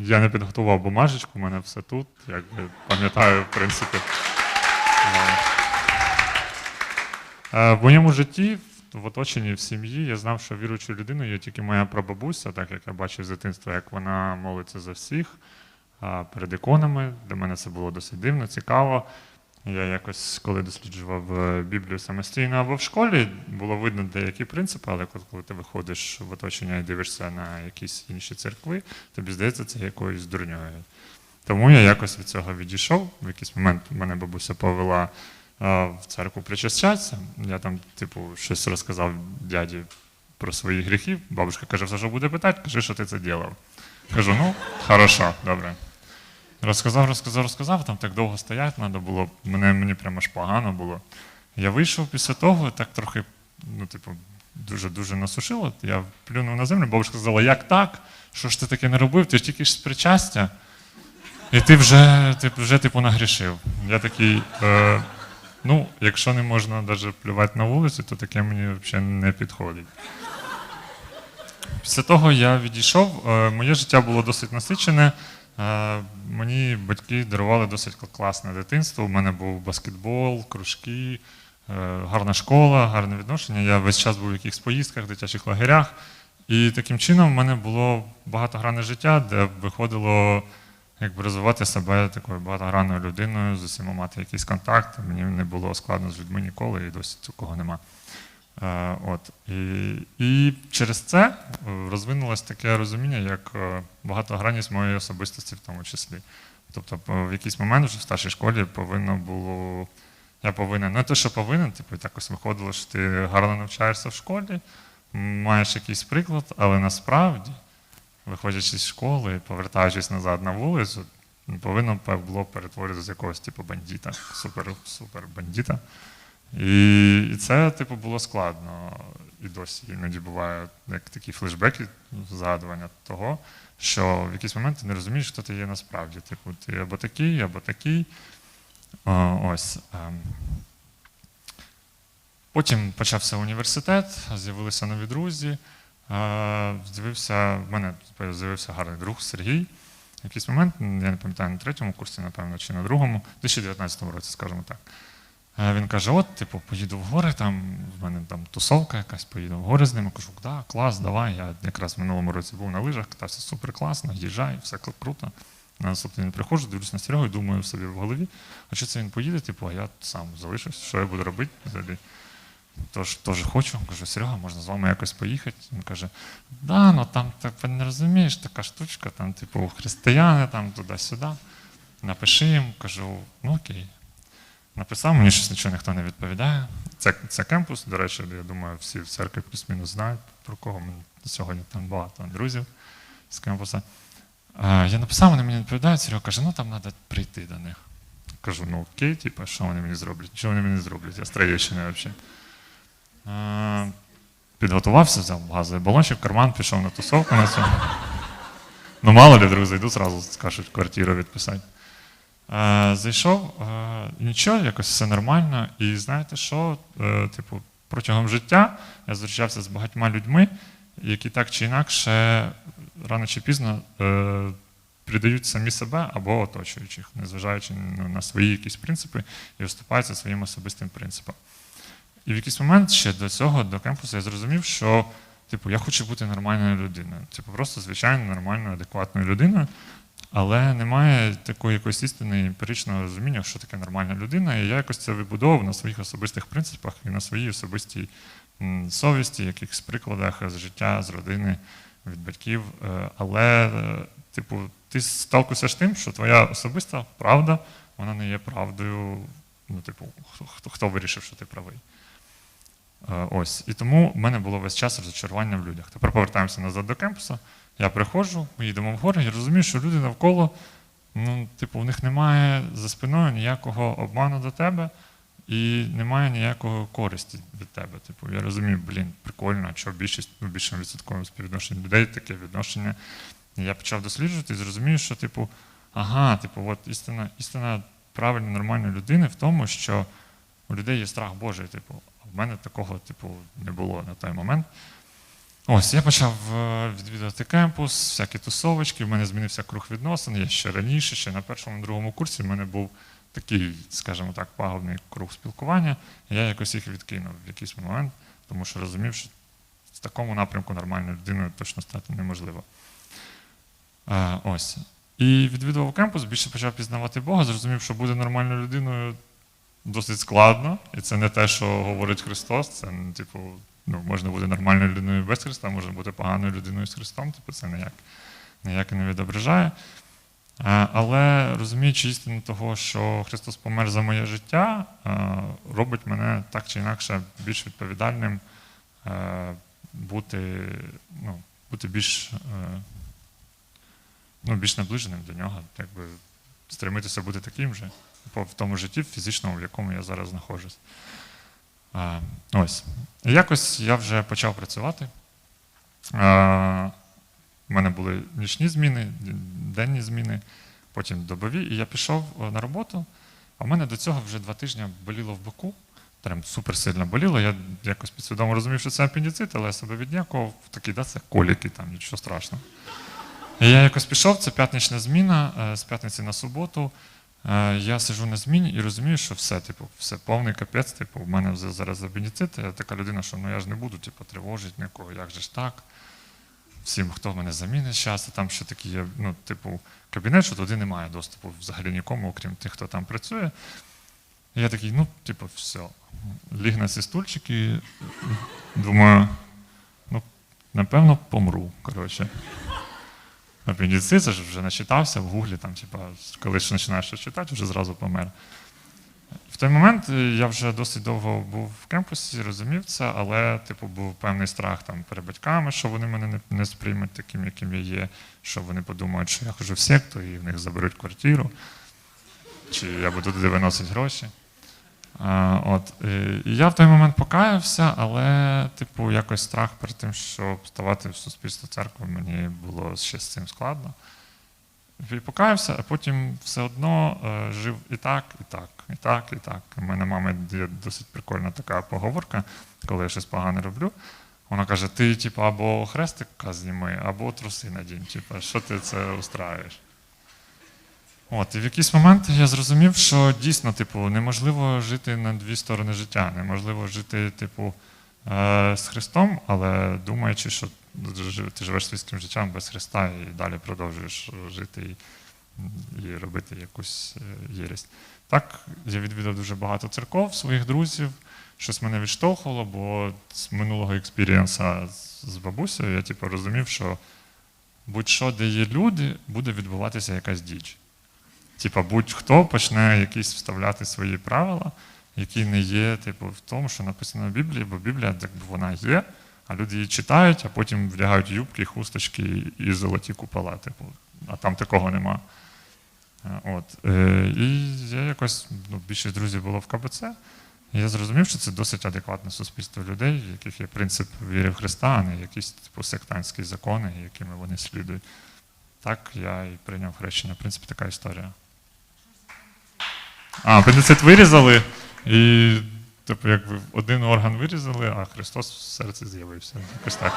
я не підготував бумажечку, у мене все тут. Якби пам'ятаю, в принципі. Е, е, В моєму житті, в оточенні в сім'ї, я знав, що віруючою людиною є тільки моя прабабуся, так як я бачив з дитинства, як вона молиться за всіх перед іконами. Для мене це було досить дивно, цікаво. Я якось, коли досліджував е, Біблію самостійно або в школі, було видно деякі принципи, але коли- ти виходиш в оточення і дивишся на якісь інші церкви, тобі здається, це якоюсь дурньою. Тому я якось від цього відійшов. В якийсь момент мене бабуся повела е, в церкву причащатися. Я там, типу, щось розказав дяді про свої гріхи. Бабушка каже, все, що буде питати, кажи, що ти це ділав. Кажу, ну, хорошо, добре. Розказав, розказав, розказав, там так довго стояти треба було. Мене, мені прямо аж погано було. Я вийшов після того, так трохи, ну, типу, дуже-дуже насушило. Я плюнув на землю, бабушка сказала, як так? Що ж ти таке не робив? Ти ж тільки ж з причастя. І ти вже, ти вже типу, нагрішив. Я такий, е, ну, якщо не можна навіть плювати на вулиці, то таке мені взагалі не підходить. Після того я відійшов. Е, Моє життя було досить насичене. Е, Мені батьки дарували досить класне дитинство. У мене був баскетбол, кружки, е, гарна школа, гарне відношення. Я весь час був в якихось поїздках, дитячих лагерях. І таким чином в мене було багатогранне життя, де виходило якби розвивати себе такою багатогранною людиною, з усіма мати якийсь контакт. Мені не було складно з людьми ніколи, і досі такого нема. Е, От. І, і через це е, розвинулось таке розуміння, як е, багатогранність моєї особистості в тому числі. Тобто, в якийсь момент вже в старшій школі повинно було. Я повинен, не те, що повинен, типу, так виходило, що ти гарно навчаєшся в школі, маєш якийсь приклад, але насправді, виходячи з школи повертаючись назад на вулицю, повинно було перетворитися з якогось типу бандита, супер, супер бандита. І, це, типу, було складно. І досі іноді буває як такі флешбеки, згадування того, що в якийсь момент ти не розумієш, хто ти є насправді. Типу, ти або такий, або такий. Ось. ем. Потім почався університет, з'явилися нові друзі. Е, З'явився, в мене з'явився гарний друг Сергій. В якийсь момент, я не пам'ятаю, на третьому курсі, напевно, чи на другому, в 2019 році, скажімо так. Він каже: от, типу, поїду в гори, там в мене там тусовка якась, поїду в гори з ними. Кажу, да, клас, давай. Я якраз в минулому році був на лижах, катався супер класно, їжджай, все круто. На наступний день приходжу, дивлюсь на Серегу і думаю собі в голові, а що це він поїде, типу, а я сам залишусь, що я буду робити взагалі. Тож теж хочу. Кажу, Серега, можна з вами якось поїхати. Він каже: да, ну там так не розумієш, така штучка, там, типу, християни, там туди-сюди. Напиши їм, кажу, ну окей. Написав, мені щось нічого ніхто не відповідає. Це, це кемпус, до речі, я думаю, всі в церкві плюс-мінус знають, про кого Мені сьогодні там багато друзів з кемпуса. Я написав, вони мені відповідають, Серега каже, ну там треба прийти до них. Кажу, ну окей, типу, що вони мені зроблять? Нічого вони мені зроблять, я з взагалі. Підготувався, взяв газовий балончик, карман, пішов на тусовку на цю. Ну, мало ли, друг, зайду, зразу скажуть квартиру відписати. Е, Зайшов, е, нічого, якось все нормально. І знаєте що? Е, Типу, протягом життя я зустрічався з багатьма людьми, які так чи інакше рано чи пізно придають самі себе або оточуючих, незважаючи ну, на свої якісь принципи і виступаються своїм особистим принципом. І в якийсь момент ще до цього, до кемпусу, я зрозумів, що типу, я хочу бути нормальною людиною. Типу, просто звичайно нормальною, адекватною людиною. Але немає такої якоїсь істини емпіричного розуміння, що таке нормальна людина. І я якось це вибудовував на своїх особистих принципах і на своїй особистій совісті, якихось прикладах з життя, з родини, від батьків. Е, Але, е, типу, ти сталкуєшся з тим, що твоя особиста правда, вона не є правдою. Ну, типу, хто, хто, вирішив, що ти правий. Е, Ось. І тому в мене було весь час розчарування в людях. Тепер повертаємося назад до кемпусу. Я приходжу, ми їдемо в гори, і розумію, що люди навколо, ну, типу, у них немає за спиною ніякого обману до тебе і немає ніякої користі від тебе. Типу, я розумію, блін, прикольно, що більшість в більшому відсотковому співвідношенні людей таке відношення. Я почав досліджувати і зрозумів, що, типу, ага, типу, от істина, істина правильно нормальної людини в тому, що у людей є страх Божий, типу, а в мене такого, типу, не було на той момент. Ось, я почав е, відвідувати кемпус, всякі тусовочки, в мене змінився круг відносин. Я ще раніше, ще на першому другому курсі, в мене був такий, скажімо так, пагубний круг спілкування. Я якось їх відкинув в якийсь момент, тому що розумів, що в такому напрямку нормальною людиною точно стати неможливо. Е, ось. І відвідував кемпус, більше почав пізнавати Бога, зрозумів, що бути нормальною людиною досить складно, і це не те, що говорить Христос. Це, ну, типу, ну, можна бути нормальною людиною без Христа, можна бути поганою людиною з Христом, типу, це ніяк, ніяк не відображає. Е, Але розуміючи істину того, що Христос помер за моє життя, е, робить мене так чи інакше більш відповідальним, е, бути, ну, бути більш, ну, більш наближеним до нього, якби стремитися бути таким же в тому житті фізичному, в якому я зараз знаходжусь. Ось. І якось я вже почав працювати. У мене були нічні зміни, денні зміни, потім добові, і я пішов е, на роботу. А в мене до цього вже два тижні боліло в боку. Прям супер сильно боліло. Я якось підсвідомо розумів, що це апендицит, але я себе віднякував, такий, да, це коліки, там нічого страшного. І я якось пішов, це п'ятнична зміна, е, з п'ятниці на суботу. Е, Я сижу на зміні і розумію, що все, типу, все повний капець, типу, в мене зараз апендицит. Я така людина, що ну я ж не буду типу, тривожити нікого, як же ж так? Всім, хто мене замінить зараз, там ще такі є, ну, типу, кабінет, що туди немає доступу взагалі нікому, окрім тих, хто там працює. Я такий, ну, типу, все. Ліг на ці стульчики, думаю, ну, напевно, помру. Коротше. Апендицит, це ж вже начитався в гуглі, там, типа, коли ж починаєш щось читати, вже зразу помер. В той момент е, я вже досить довго був в кемпусі, розумів це, але типу, був певний страх там, перед батьками, що вони мене не, не сприймуть таким, яким я є, що вони подумають, що я хожу в секту і в них заберуть квартиру, чи я буду туди виносити гроші. А, от, е, і я в той момент покаявся, але, типу, якось страх перед тим, щоб ставати в суспільство церкви, мені було ще з цим складно. І покаявся, а потім все одно е, жив і так, і так, і так, і так. У мене мама є досить прикольна така поговорка, коли я щось погане роблю. Вона каже: ти, типу, або хрестика зніми, або труси надінь. Типу, що ти це устраюєш? От, і в якийсь момент я зрозумів, що дійсно, типу, неможливо жити на дві сторони життя. Неможливо жити, типу, е, з Христом, але думаючи, що ти живеш світським життям без Христа і далі продовжуєш жити і, і робити якусь е, єресь. Так, я відвідав дуже багато церков своїх друзів, щось мене відштовхувало, бо з минулого експірієнса з бабусею я типу, розумів, що будь-що, де є люди, буде відбуватися якась діч. Типа, будь-хто почне якісь вставляти свої правила, які не є, типу, в тому, що написано в Біблії, бо Біблія, якби вона є, а люди її читають, а потім вдягають юбки, хусточки і золоті купола. Типу, а там такого нема. Е, От. Е, І я якось, ну, більшість друзів було в КБЦ. І я зрозумів, що це досить адекватне суспільство людей, в яких є принцип віри в Христа, а не якісь типу, сектантські закони, якими вони слідують. Так я і прийняв хрещення. В принципі, така історія. А, апендицит вирізали, і типу, якби один орган вирізали, а Христос в серці з'явився. Якось так.